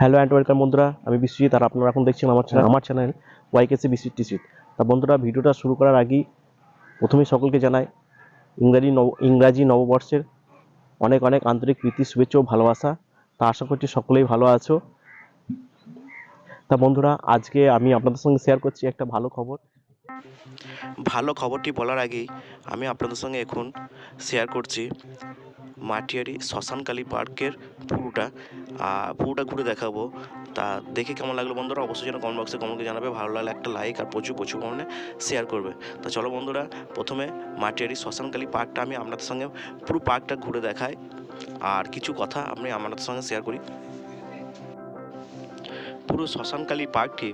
Hello and welcome বন্ধুরা। আমি বিশ্বজিৎ, আর আপনারা এখন দেখছেন আমার চ্যানেল আমার চ্যানেল ওয়াইকেসি বিশ্বজিৎ তা বন্ধুরা, ভিডিওটা শুরু করার আগেই প্রথমেই সকলকে জানাই, ইংরাজি নব, ইংরাজি নববর্ষের অনেক অনেক আন্তরিক প্রীতি, শুভেচ্ছা ও ভালোবাসা। তা আশা করছি সকলেই ভালো আছো। তা বন্ধুরা, আজকে আমি আপনাদের সঙ্গে শেয়ার করছি একটা ভালো খবর। ভালো খবরটি বলার আগেই আমি আপনাদের সঙ্গে এখন শেয়ার করছি। মাটিয়ারি শ্মশানকালী পার্কের পুরোটা। পুরোটা ঘুরে দেখাবো। তা দেখে কেমন লাগল বন্ধুরা? অবশ্যই যেন কমেন্ট বক্সে কমেন্ট করে জানাবে। ভালো লাগলে একটা লাইক আর প্রচুর প্রচুর কমেন্টে শেয়ার করবে। তা চলো বন্ধুরা, প্রথমে মাটিয়ারি শ্মশানকালী পার্কটা আমি আপনাদের সঙ্গে পুরো পার্কটা ঘুরে দেখাই। আর কিছু কথা আমি আপনাদের সঙ্গে শেয়ার করি। পুরো শ্মশানকালী পার্কটি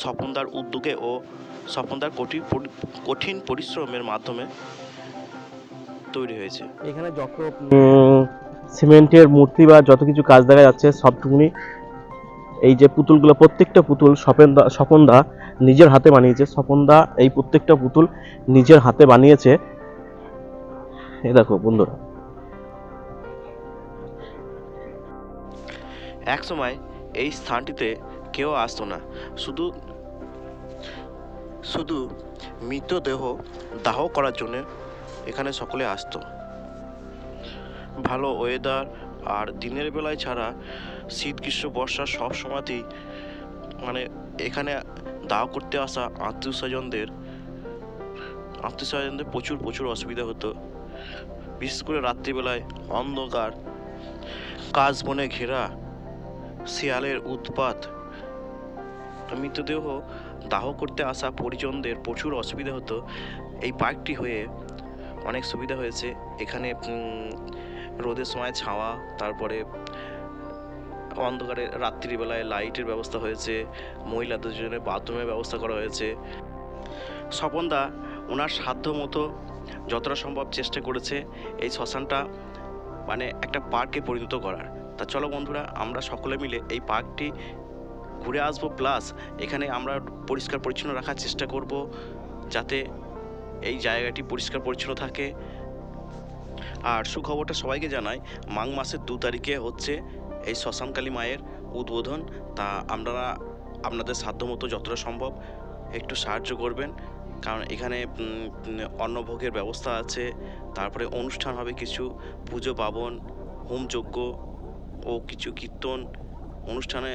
স্বপনদার উদ্যোগে ও স্বপনদার কঠিন কঠিন পরিশ্রমের মাধ্যমে তৈরি হয়েছে। এখানে যত সিমেন্টের মূর্তি বা যত কিছু কাজ দেখা যাচ্ছে সবটুকুনি এই যে পুতুলগুলো প্রত্যেকটা পুতুল স্বপনদা স্বপনদা নিজের হাতে বানিয়েছে। স্বপনদা এই প্রত্যেকটা পুতুল নিজের হাতে বানিয়েছে। এই দেখো বন্ধুরা। এক সময় এই স্থানটিতে কেউ আসতো না। শুধু শুধু মৃতদেহ দাহ করার জন্য এখানে সকলে আসতো। ভালো ওয়েদার আর দিনের বেলায় ছাড়া শীত, গ্রীষ্ম, বর্ষা সব সময়তেই মানে এখানে দাহ করতে আসা আত্মীয় স্বজনদের আত্মীয় স্বজনদের প্রচুর প্রচুর অসুবিধা হতো। বিশেষ করে রাত্রিবেলায় অন্ধকার, কাজ বনে ঘেরা, শিয়ালের উৎপাত, মৃতদেহ দাহ করতে আসা পরিজনদের প্রচুর অসুবিধা হতো। এই পার্কটি হয়ে অনেক সুবিধা হয়েছে। এখানে রোদের সময় ছাওয়া, তারপরে অন্ধকারে রাত্রিবেলায় লাইটের ব্যবস্থা হয়েছে, মহিলাদের জন্য বাথরুমের ব্যবস্থা করা হয়েছে। স্বপনদা ওনার সাধ্য মতো যতটা সম্ভব চেষ্টা করেছে এই শ্মশানটা মানে একটা পার্কে পরিণত করার। তা চলো বন্ধুরা, আমরা সকলে মিলে এই পার্কটি ঘুরে আসব, প্লাস এখানে আমরা পরিষ্কার পরিচ্ছন্ন রাখার চেষ্টা করব, যাতে এই জায়গাটি পরিষ্কার পরিচ্ছন্ন থাকে। আর সুখবরটা সবাইকে জানাই, মাঘ মাসের দু তারিখে হচ্ছে এই শ্মশানকালী মায়ের উদ্বোধন। তা আপনারা আপনাদের সাধ্যমতো যতটা সম্ভব একটু সাহায্য করবেন। কারণ এখানে অন্নভোগের ব্যবস্থা আছে, তারপরে অনুষ্ঠান হবে কিছু, পুজো পার্বণ, হোমযজ্ঞ ও কিছু কীর্তন। অনুষ্ঠানে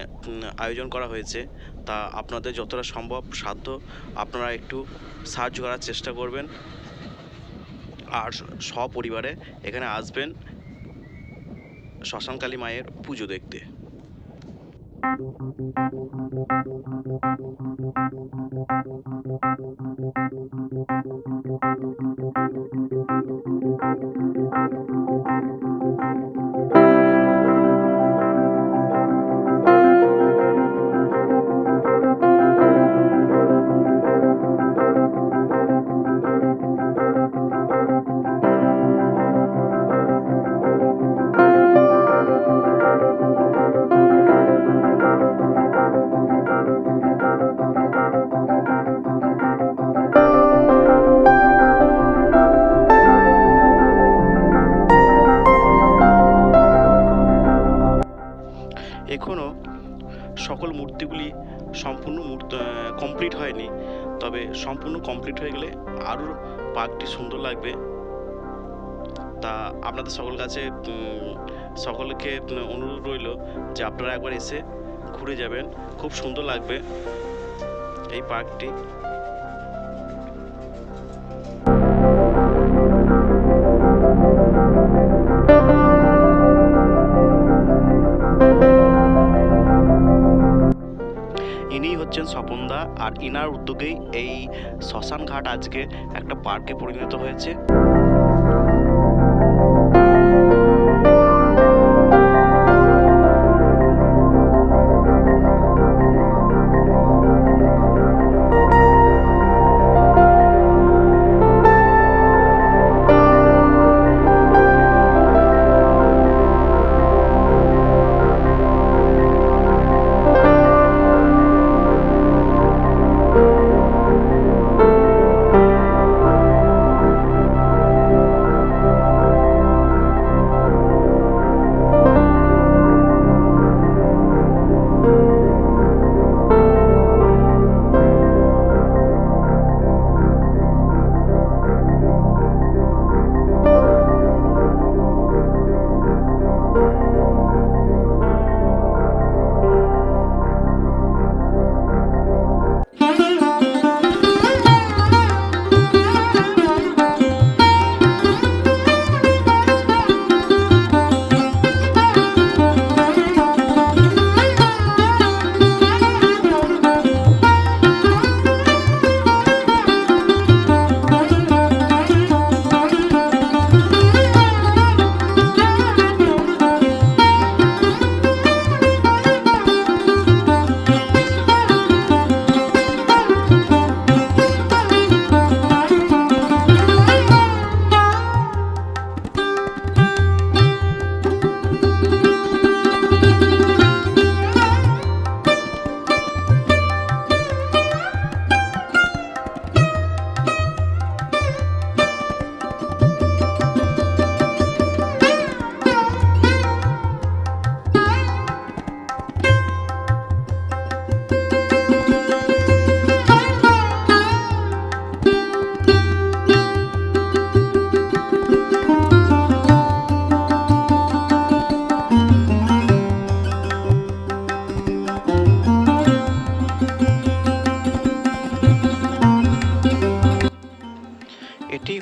আয়োজন করা হয়েছে। তা আপনাদের যতটা সম্ভব সাধ্য, আপনারা একটু সাহায্য করার চেষ্টা করবেন। আর সপরিবারে এখানে আসবেন শ্মশানকালী মায়ের পুজো দেখতে। সকল মূর্তিগুলি সম্পূর্ণ কমপ্লিট হয়নি। তবে সম্পূর্ণ কমপ্লিট হয়ে গেলে আরও পার্কটি সুন্দর লাগবে। তা আপনাদের সকল কাছে সকলকে অনুরোধ রইল যে আপনারা একবার এসে ঘুরে যাবেন। খুব সুন্দর লাগবে এই পার্কটি। ইনিই হচ্ছেন স্বপনদা আর ইনার উদ্যোগেই এই শ্মশান ঘাট আজকে একটা পার্কে পরিণত হয়েছে।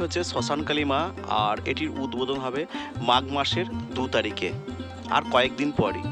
হচ্ছে শ্মশানকালী মা আর এটির উদ্বোধন হবে মাঘ মাসের দু তারিখে আর কয়েকদিন পরই।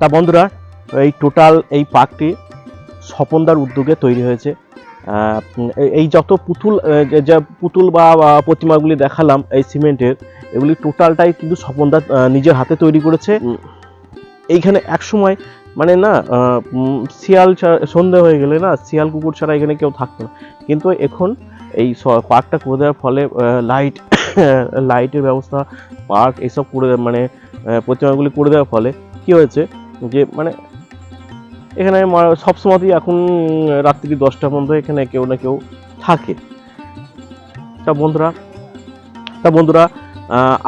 তা বন্ধুরা এই টোটাল এই পার্কটি স্বপনদার উদ্যোগে তৈরি হয়েছে। এই- যত পুতুল যে- পুতুল বা প্রতিমাগুলি দেখালাম এই সিমেন্টের এগুলি টোটালটাই কিন্তু স্বপনদা আহ, নিজের হাতে তৈরি করেছে। এইখানে এক সময় মানে না শিয়াল ছা- সন্ধে হয়ে গেলে না শিয়াল কুকুর ছাড়া এখানে কেউ থাকতো না। কিন্তু এখন এই পার্কটা করে দেওয়ার ফলে লাইট লাইটের ব্যবস্থা পার্ক এসব করে মানে প্রতিমাগুলি করে দেওয়ার ফলে কি হয়েছে যে মানে এখানে মা- সবসময়তেই এখন রাত্রি দশটা পর্যন্ত এখানে কেউ না কেউ থাকে। তা বন্ধুরা তা বন্ধুরা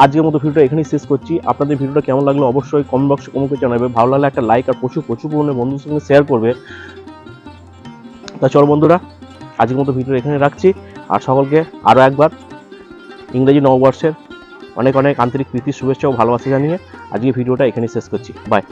আজকের মতো ভিডিওটা এখানেই শেষ করছি। আপনাদের ভিডিওটা কেমন লাগল অবশ্যই কমেন্ট বক্সে কমেন্ট করে জানাবে। ভালো লাগলে একটা লাইক আর প্রচুর প্রচুর পরিমাণে বন্ধুদের সঙ্গে শেয়ার করবে। তা চলো বন্ধুরা, আজকের মতো ভিডিও এখানে রাখছি। আর সকলকে আরও একবার ইংরেজি নববর্ষের অনেক অনেক আন্তরিক প্রীতি শুভেচ্ছা ও ভালোবাসা জানিয়ে আজকে ভিডিওটা এখানেই শেষ করছি। বাই